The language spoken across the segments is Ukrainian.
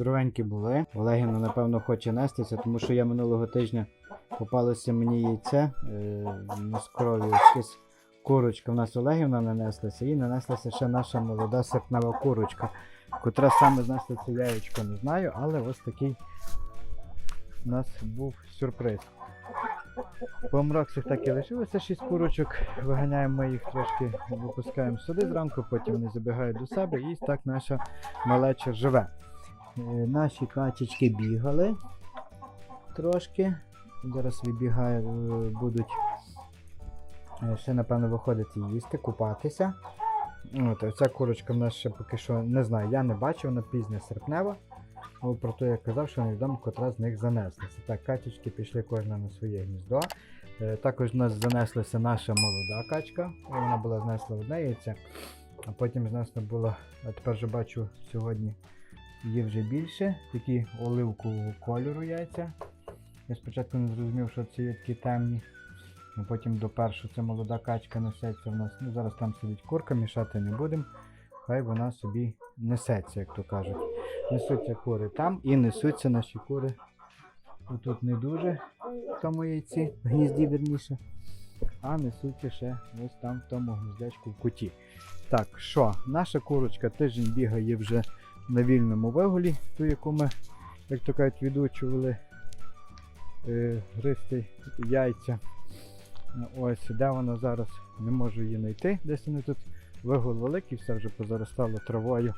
здоровенькі були. Олегівна, напевно, хоче нестися, тому що я минулого тижня попалося мені яйце е, з кров'ю. Курочка в нас Олегівна нанеслася і нанеслася ще наша молода серпнева курочка, котра саме знесла це яєчко, не знаю, але ось такий у нас був сюрприз. По мроксах так і лишилося 6 курочок. Виганяємо ми їх трошки, випускаємо сюди зранку, потім вони забігають до себе і так наша малеча живе. Е, Наші качечки бігали трошки. Зараз вибігає, е, будуть е, ще, напевно, виходити їсти, купатися. От, а ця курочка в нас ще поки що не знаю, я не бачив, вона пізня серпнева. Про те я казав, що невідомо, котра з них занеслася. Так, качечки пішли кожна на своє гніздо. Також в нас занеслася наша молода качка. Вона була знесла одне яйце, а потім знесла була, а тепер вже бачу сьогодні є вже більше, такі оливкового кольору яйця. Я спочатку не зрозумів, що це є такі темні. А потім допершу це молода качка несеться в нас. Ну, зараз там сидить курка, мішати не будемо. Хай вона собі несеться, як то кажуть. Несуться кури там і несуться наші кури. Тут не дуже в тому яйці, в гнізді вірніше. А несуться ще ось там в тому гніздечку в куті. Так, що, наша курочка тиждень бігає вже на вільному вигулі, ту, яку ми, як то кажуть, відучували е, гристи яйця. Ось, де вона зараз, не можу її знайти. Десь вони тут вигул великий, все вже позаростало травою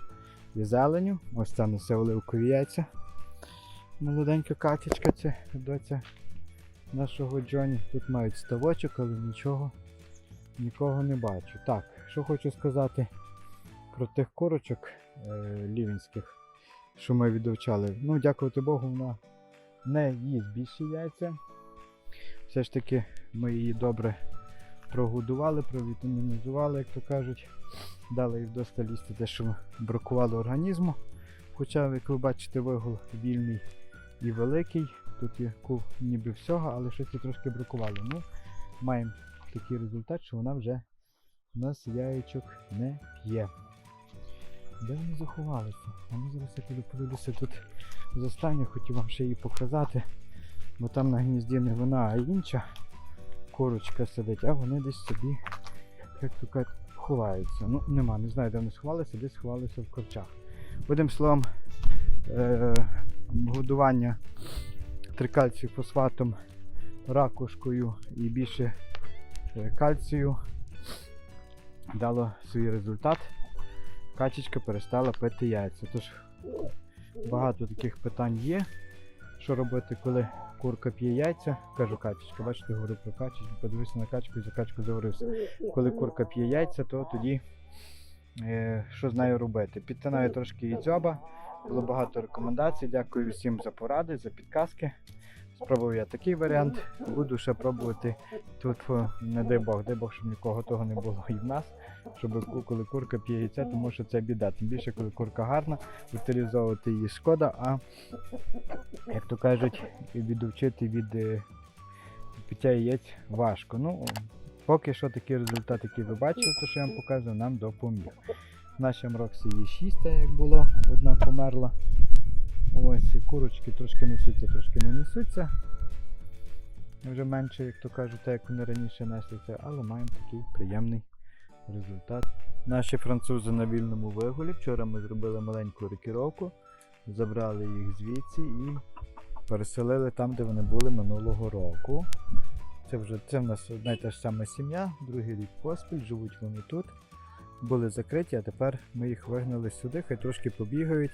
і зеленю. Ось це несе оливкові яйця. Молоденька катечка, це доця нашого Джоні. Тут мають ставочок, але нічого, нікого не бачу. Так, що хочу сказати про тих курочок е, лівінських, що ми відовчали. Ну, дякувати Богу, вона не їсть більші яйця. Все ж таки ми її добре прогодували, провітамінізували, як то кажуть. Дали їй вдосталь їсти те, що бракувало організму. Хоча, як ви бачите, вигул вільний і великий. Тут є кув ніби всього, але щось трошки бракувало. Ну, маємо такий результат, що вона вже у нас яєчок не п'є. Де вони заховалися? А ми зараз я подивлюся тут з останнього, хотів вам ще її показати. Бо там на гнізді не вона, а інша курочка сидить, а вони десь собі, як то кажуть, ховаються. Ну, нема, не знаю, де вони сховалися, десь сховалися в корчах. Одним словом, е- годування трикальцію фосфатом, ракушкою і більше е, кальцію дало свій результат. Качечка перестала пити яйця. Тож багато таких питань є. Що робити, коли курка п'є яйця? Кажу качечка, бачите, говорю про качечку, подивився на качку і за качку заговорився. Коли курка п'є яйця, то тоді е, що з нею робити? Підтинаю трошки її дзьоба. Було багато рекомендацій. Дякую всім за поради, за підказки. Спробував я такий варіант. Буду ще пробувати тут, не дай Бог, дай Бог, щоб нікого того не було і в нас, щоб коли курка п'є яйця, тому що це біда. Тим більше, коли курка гарна, утилізовувати її шкода, а як то кажуть, відучити від е, пиття яєць важко. Ну, поки що такий результат, який ви бачили, то що я вам показую, нам допоміг. В нашому роксі є 6, як було, одна померла. Ось і курочки трошки несуться, трошки не несуться. Вже менше, як то кажуть, як вони раніше неслися, але маємо такий приємний результат. Наші французи на вільному вигулі. Вчора ми зробили маленьку рокіровку, забрали їх звідси і переселили там, де вони були минулого року. Це вже це в нас одна й та ж сама сім'я, другий рік поспіль, живуть вони тут. Були закриті, а тепер ми їх вигнали сюди, хай трошки побігають.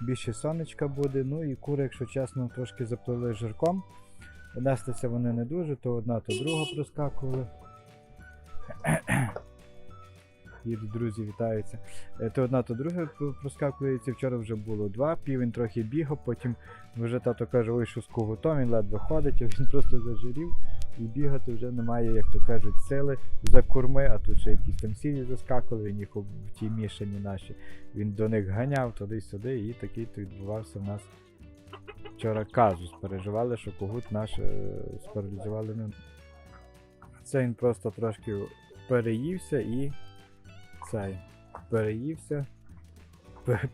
Більше сонечка буде. Ну і кури, якщо чесно, трошки заплили жирком. Нестися вони не дуже, то одна, то друга проскакували. Їдуть друзі, вітаються. Е, То одна, то друга проскакується. Вчора вже було два, півень трохи бігав, потім вже тато каже, ой, що з когутом, він ледве ходить, а він просто зажирів і бігати вже немає, як то кажуть, сили за курми, а тут ще якісь там сілі заскакували, він їх в тій мішані наші. Він до них ганяв туди-сюди, і такий то відбувався в нас вчора казус. Переживали, що когут наш е, спаралізували. Ну, Це він просто трошки переївся і цей переївся пе-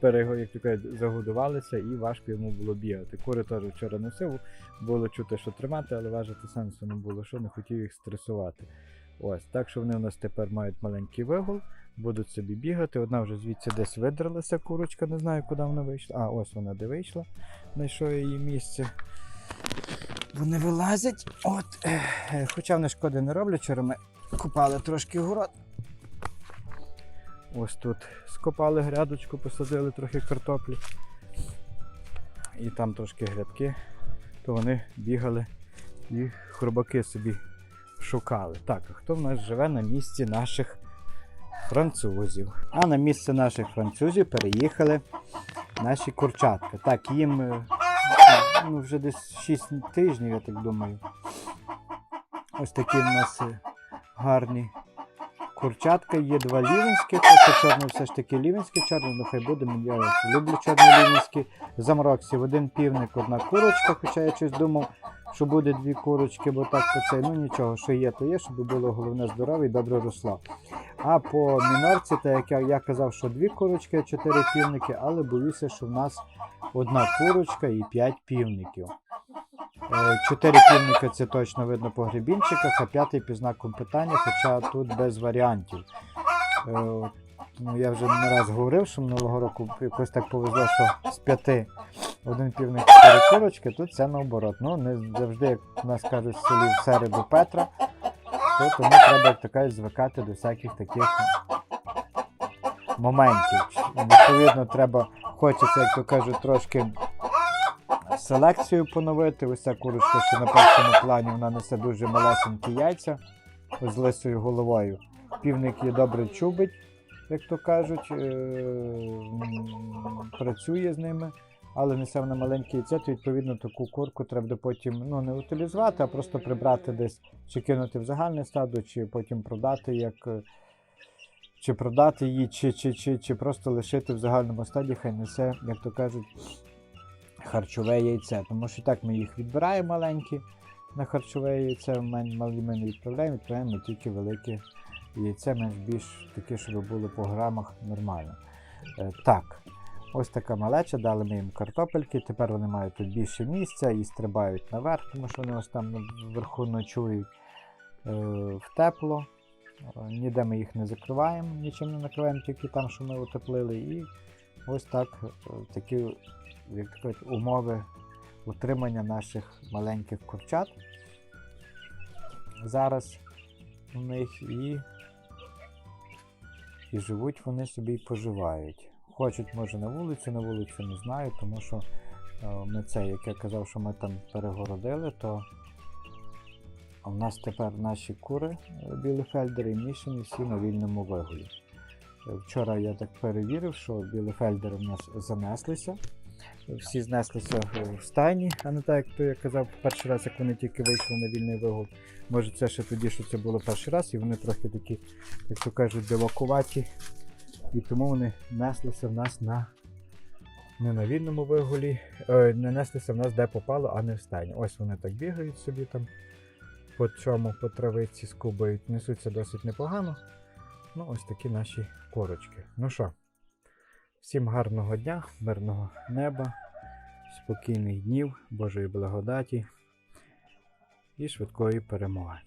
перего, як кажуть, загодувалися і важко йому було бігати. Кури теж вчора носив, було чути, що тримати, але важити сенсу не було, що не хотів їх стресувати. Ось, так що вони у нас тепер мають маленький вигул, будуть собі бігати. Одна вже звідси десь видралася курочка, не знаю, куди вона вийшла. А, ось вона де вийшла, знайшов її місце. Вони вилазять. От, е, хоча вони шкоди не роблять, вчора ми купали трошки город. Ось тут скопали грядочку, посадили трохи картоплі. І там трошки грядки, то вони бігали і хробаки собі шукали. Так, а хто в нас живе на місці наших французів? А на місце наших французів переїхали наші курчатка. Так, їм е, ну, вже десь 6 тижнів, я так думаю. Ось такі в нас е, гарні курчатка. Є два лівенські, це чорне все ж таки лівенське, чорне, ну хай буде, я люблю чорне лівенські. Замроксів один півник, одна курочка, хоча я щось думав, що буде дві курочки, бо так по цей, ну нічого, що є, то є, щоб було головне здорове і добре росло. А по мінорці, так як я, я казав, що дві курочки, чотири півники, але боюся, що в нас одна курочка і п'ять півників. Е, Чотири півника це точно видно по гребінчиках, а п'ятий під знаком питання, хоча тут без варіантів. Е, Ну, я вже не раз говорив, що минулого року якось так повезло, що з п'яти один півник чотири курочки, тут це наоборот. Ну, не завжди, як у нас кажуть в селі в середу Петра, то тому треба, як то звикати до всяких таких моментів. Відповідно, треба, хочеться, як то кажуть, трошки селекцію поновити. Ось ця курочка, що на першому плані вона несе дуже малесенькі яйця з лисою головою. Півник її добре чубить, як то кажуть, е, працює з ними, але несе вона маленьке яйце, то відповідно таку курку треба потім ну, не утилізувати, а просто прибрати десь, чи кинути в загальне стадо, чи потім продати як. е, Чи продати її, чи, чи, чи, чи просто лишити в загальному стаді, хай несе, як то кажуть, харчове яйце. Тому що так ми їх відбираємо маленькі на харчове яйце, малі ми не відправляємо, відправляємо тільки велике яйце, менш більш таке, щоб було по грамах нормально. Е, так, ось така малеча, дали ми їм картопельки, тепер вони мають тут більше місця і стрибають наверх, тому що вони ось там вверху ночують е, в тепло. Е, Ніде ми їх не закриваємо, нічим не накриваємо, тільки там, що ми утеплили. І ось так е, такі як кажуть, умови утримання наших маленьких курчат. Зараз у них і, і живуть вони собі і поживають. Хочуть, може, на вулицю, на вулицю не знаю, тому що е, ми це, як я казав, що ми там перегородили, то у нас тепер наші кури е, білефельдери і мішані всі на вільному вигулі. Вчора я так перевірив, що білефельдери в нас занеслися. Всі знеслися в стайні, а не так, як то я казав перший раз, як вони тільки вийшли на вільний вигул. Може це ще тоді, що це було перший раз, і вони трохи такі, як то кажуть, білокуваті. І тому вони неслися в нас на не на вільному вигулі, е, не неслися в нас де попало, а не в стайні. Ось вони так бігають собі там по чому, по травиці скубають, несуться досить непогано. Ну, ось такі наші корочки. Ну що, всім гарного дня, мирного неба, спокійних днів, Божої благодаті і швидкої перемоги.